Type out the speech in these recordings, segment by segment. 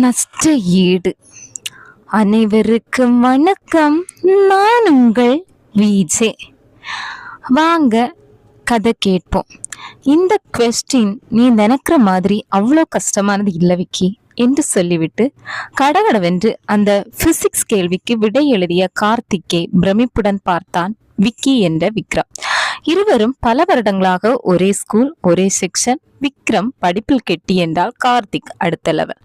நஷ்ட ஈடு. அனைவருக்கும் வணக்கம். நான் உங்கள் விஜே. வாங்க கதை கேட்போம். இந்த கொஸ்டின் நீ நினைக்கிற மாதிரி அவ்வளோ கஷ்டமானது இல்லை விக்கி என்று சொல்லிவிட்டு கடகடவென்று அந்த பிசிக்ஸ் கேள்விக்கு விடை எழுதிய கார்த்திக்கை பிரமிப்புடன் பார்த்தான் விக்கி என்ற விக்ரம். இருவரும் பல வருடங்களாக ஒரே ஸ்கூல் ஒரே செக்ஷன் விக்ரம் படிப்பில் கெட்டி என்றால் கார்த்திக் அடுத்த லெவல்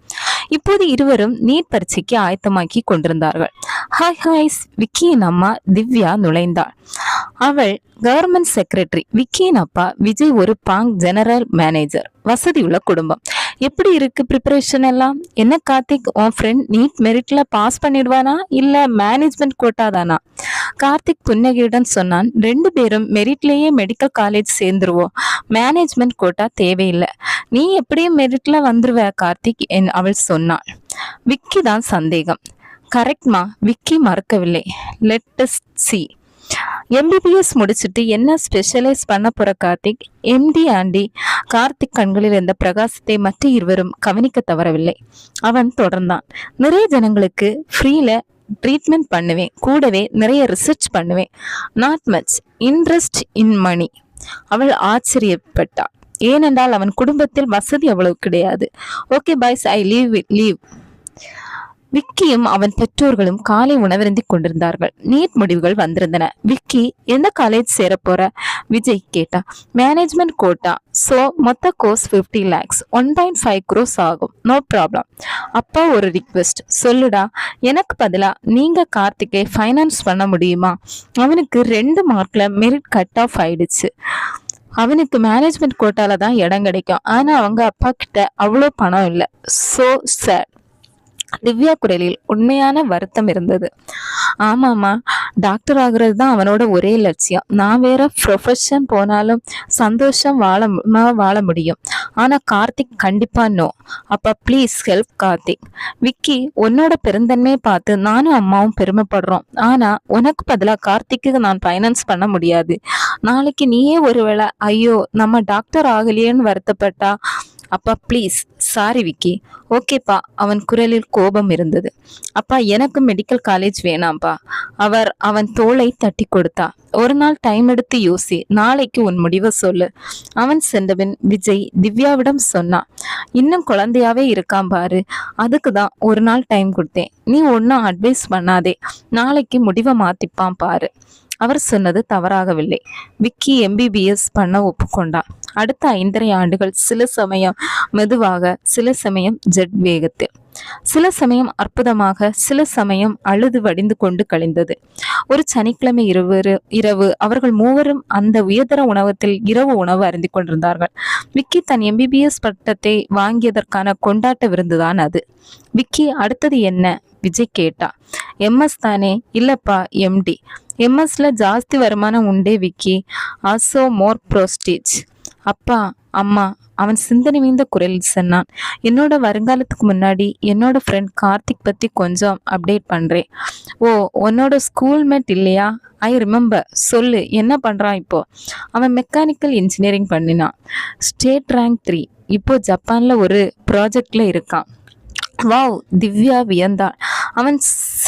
இப்போது இருவரும் நீட் பரீட்சைக்கு ஆயத்தமாக்கி கொண்டிருந்தார்கள். ஹாய் ஹாய்ஸ் விக்கியின் அம்மா திவ்யா நுழைந்தாள். அவள் கவர்மெண்ட் செக்ரட்டரி விக்கியின் அப்பா விஜய் ஒரு பாங்க் ஜெனரல் மேனேஜர் வசதியுள்ள குடும்பம். எப்படி இருக்கு ப்ரிப்பரேஷன் எல்லாம்? என்ன கார்த்திக் உன் ஃப்ரெண்ட் நீட் மெரிட்ல பாஸ் பண்ணிடுவானா? இல்ல மேனேஜ்மெண்ட் கோட்டா தானா? கார்த்திக் புன்னகையுடன் சொன்னான் ரெண்டு பேரும் மெரிட்லேயே மெடிக்கல் காலேஜ் சேர்ந்துருவோம். மேனேஜ்மெண்ட் கோட்டா தேவையில்லை. நீ எப்படியும் மெரிட்ல வந்துருவ கார்த்திக் என் அவள் சொன்னாள். விக்கி தான் சந்தேகம். கரெக்ட்மா விக்கி மறக்கவில்லை. லெட்டஸ்ட் சி எம்பிபிஎஸ் முடிச்சுட்டு என்ன ஸ்பெஷலைஸ் பண்ண போற கார்த்திக்? எம்டி ஆண்டி கார்த்திக் கண்களில் இருந்த பிரகாசத்தை மற்ற இருவரும் கவனிக்க தவறவில்லை. அவன் தொடர்ந்தான். நிறைய ஜனங்களுக்கு ஃப்ரீல ட்ரீட்மெண்ட் பண்ணுவேன். கூடவே நிறைய ரிசர்ச் பண்ணுவேன். Not much interest in money அவள் ஆச்சரியப்பட்டாள். ஏனென்றால் அவன் குடும்பத்தில் வசதி அவ்வளவு கிடையாது. Okay boys I leave leave விக்கியும் அவன் பெற்றோர்களும் காலை உணவருந்தி கொண்டிருந்தார்கள். நீட் முடிவுகள் வந்திருந்தன. விக்கி எந்த காலேஜ் சேரப்போற? விஜய் கேட்டா மேனேஜ்மெண்ட் கோட்டா சோ மொத்த course 50 lakhs one point five crores ஆகும். நோ ப்ராப்ளம் அப்பா ஒரு ரிக்வெஸ்ட் சொல்லுடா. எனக்கு பதிலா நீங்க கார்த்திகை ஃபைனான்ஸ் பண்ண முடியுமா? அவனுக்கு ரெண்டு மார்க்ல மெரிட் கட் ஆஃப் ஆயிடுச்சு. அவனுக்கு மேனேஜ்மெண்ட் கோட்டால தான் இடம் கிடைக்கும். ஆனா அவங்க அப்பா கிட்ட அவ்வளோ பணம் இல்லை. ஸோ சார் திவ்யா குரலில் உண்மையான வருத்தம் இருந்தது. ஆமாம்மா டாக்டர் ஆகுறது தான் அவனோட ஒரே லட்சியம். நான் வேற ப்ரொஃபஷன் போனாலும் சந்தோஷம் வாழ வாழ முடியும். ஆனா கார்த்திக் கண்டிப்பா நோ அப்போ ப்ளீஸ் ஹெல்ப் கார்த்திக். விக்கி உன்னோட பெருந்தன்மையை பார்த்து நானும் அம்மாவும் பெருமைப்படுறோம். ஆனா உனக்கு பதிலா கார்த்திக்கு நான் ஃபைனான்ஸ் பண்ண முடியாது. நாளைக்கு நீயே ஒருவேளை ஐயோ நம்ம டாக்டர் ஆகலையேன்னு வருத்தப்பட்டா அப்பா ப்ளீஸ் சாரி விக்கி. ஓகேப்பா அவன் குரலில் கோபம் இருந்தது. அப்பா எனக்கு மெடிக்கல் காலேஜ் வேணாம்ப்பா அவர் அவன் தோளை தட்டி கொடுத்தா. ஒரு நாள் டைம் எடுத்து யோசி நாளைக்கு உன் முடிவை சொல்லு. அவன் சென்றபின் விஜய் திவ்யாவிடம் சொன்னான் இன்னும் குழந்தையாவே இருக்கான் பாரு. அதுக்கு தான் ஒரு நாள் டைம் கொடுத்தேன். நீ ஒன்றும் அட்வைஸ் பண்ணாதே. நாளைக்கு முடிவை மாத்திப்பான் பாரு. அவர் சொன்னது தவறாகவில்லை. விக்கி எம்பிபிஎஸ் பண்ண ஒப்புக்கொண்டான் அடுத்த ஐந்தரை ஆண்டுகள் சில சமயம் மெதுவாக சில சமயம் ஜெட் வேகத்தில். சில சமயம் அற்புதமாக சில சமயம் அழுது வடிந்து கொண்டு கழிந்தது. ஒரு சனிக்கிழமை இரவு இரவு அவர்கள் மூவரும் அந்த உயர்தர உணவகத்தில் இரவு உணவு அருந்தி கொண்டிருந்தார்கள். விக்கி தன் எம்பிபிஎஸ் பட்டத்தை வாங்கியதற்கான கொண்டாட்ட விருந்துதான் அது. விக்கி அடுத்தது என்ன? விஜய் கேட்டா. எம்எஸ் தானே? இல்லப்பா எம்டி எம்எஸ்ல ஜாஸ்தி வருமானம் உண்டே விக்கி. அசோ மோர் ப்ரோஸ்டேஜ். அப்பா அம்மா அவன் சிந்தனை மீந்த குரலில் சொன்னான். என்னோட வருங்காலத்துக்கு முன்னாடி என்னோட ஃப்ரெண்ட் கார்த்திக் பற்றி கொஞ்சம் அப்டேட் பண்ணுறேன் ஓ உன்னோட ஸ்கூல்மேட் இல்லையா? ஐ ரிமெம்பர் சொல்லு என்ன பண்ணுறான் இப்போ? அவன் மெக்கானிக்கல் இன்ஜினியரிங் பண்ணினான். ஸ்டேட் ரேங்க் த்ரீ இப்போ ஜப்பானில் ஒரு ப்ராஜெக்டில் இருக்கான். வாவ் திவ்யா வியந்தான் அவன்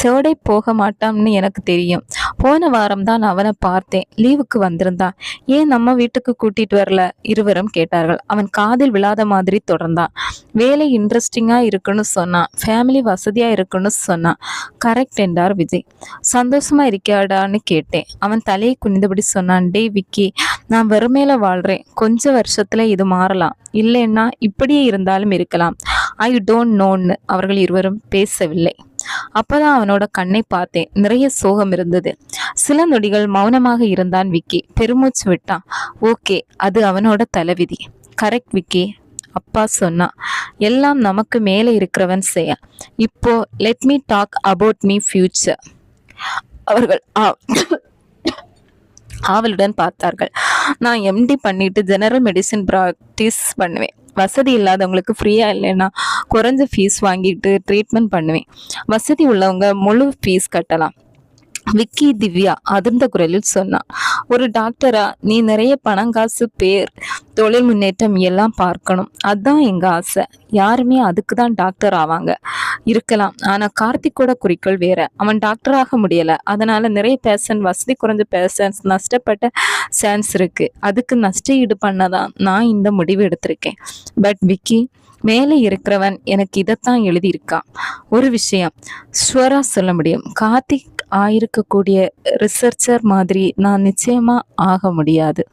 செவடை போக மாட்டான்னு எனக்கு தெரியும். போன வாரம் தான் அவனை பார்த்தேன். லீவுக்கு வந்திருந்தான். ஏன் நம்ம வீட்டுக்கு கூட்டிட்டு வரல? இருவரும் கேட்டார்கள். அவன் காதில் விழாத மாதிரி தொடர்ந்தான். வேலை இன்ட்ரெஸ்டிங்கா இருக்குன்னு சொன்னான். ஃபேமிலி வசதியா இருக்குன்னு சொன்னான். கரெக்ட் என்றார் விஜய். சந்தோஷமா இருக்கியாடான்னு கேட்டேன். அவன் தலையை குனிந்தபடி சொன்னான் டே விக்கி நான் வெறுமையில வாழ்றேன். கொஞ்ச வருஷத்துல இது மாறலாம். இல்லைன்னா இப்படியே இருந்தாலும் இருக்கலாம். ஐ டோன்ட் நோன்னு அவர்கள் இருவரும் பேசவில்லை. அப்பதான் அவனோட கண்ணை பார்த்தேன். நிறைய சோகம் இருந்தது. சில நொடிகள் மௌனமாக இருந்தான் விக்கி. பெருமூச்சு விட்டான். ஓகே அது அவனோட தலைவிதி. கரெக்ட் விக்கி அப்பா சொன்னா எல்லாம் நமக்கு மேலே இருக்கிறவன் செய்ய இப்போ let me talk about me future அவர்கள் ஆ- ஆவலுடன் பார்த்தார்கள். நான் எம்டி பண்ணிட்டு ஜெனரல் மெடிசின் ப்ராக்டிஸ் பண்ணுவேன். வசதி இல்லாதவங்களுக்கு ஃப்ரீயாக இல்லைன்னா குறைஞ்ச ஃபீஸ் வாங்கிட்டு ட்ரீட்மெண்ட் பண்ணுவேன். வசதி உள்ளவங்க முழு ஃபீஸ் கட்டலாம். விக்கி திவ்யா அதிர்ந்த குரலில் சொன்னான். ஒரு டாக்டரா நீ நிறைய பணம் காசு பேர் தொழில் முன்னேற்றம் எல்லாம் பார்க்கணும். அதுதான் எங்க ஆசை. யாருமே அதுக்கு தான் டாக்டர் ஆவாங்க. இருக்கலாம். ஆனா கார்த்திக்கோட குறிக்கோள் வேற. அவன் டாக்டர் ஆக முடியல. அதனால நிறைய பேஷண்ட் வசதி குறைஞ்ச பேஷண்ட்ஸ் நஷ்டப்பட்ட சான்ஸ் இருக்கு. அதுக்கு நஷ்ட ஈடு பண்ணதான் நான் இந்த முடிவு எடுத்திருக்கேன். பட் விக்கி மேலே இருக்கிறவன் எனக்கு இதைத்தான் எழுதியிருக்கான் ஒரு விஷயம் ஸ்வரா சொல்ல முடியும். கார்த்திக் ஆயிருக்கக்கூடிய ரிசர்ச்சர் மாதிரி நான் நிச்சயமா ஆக முடியாது.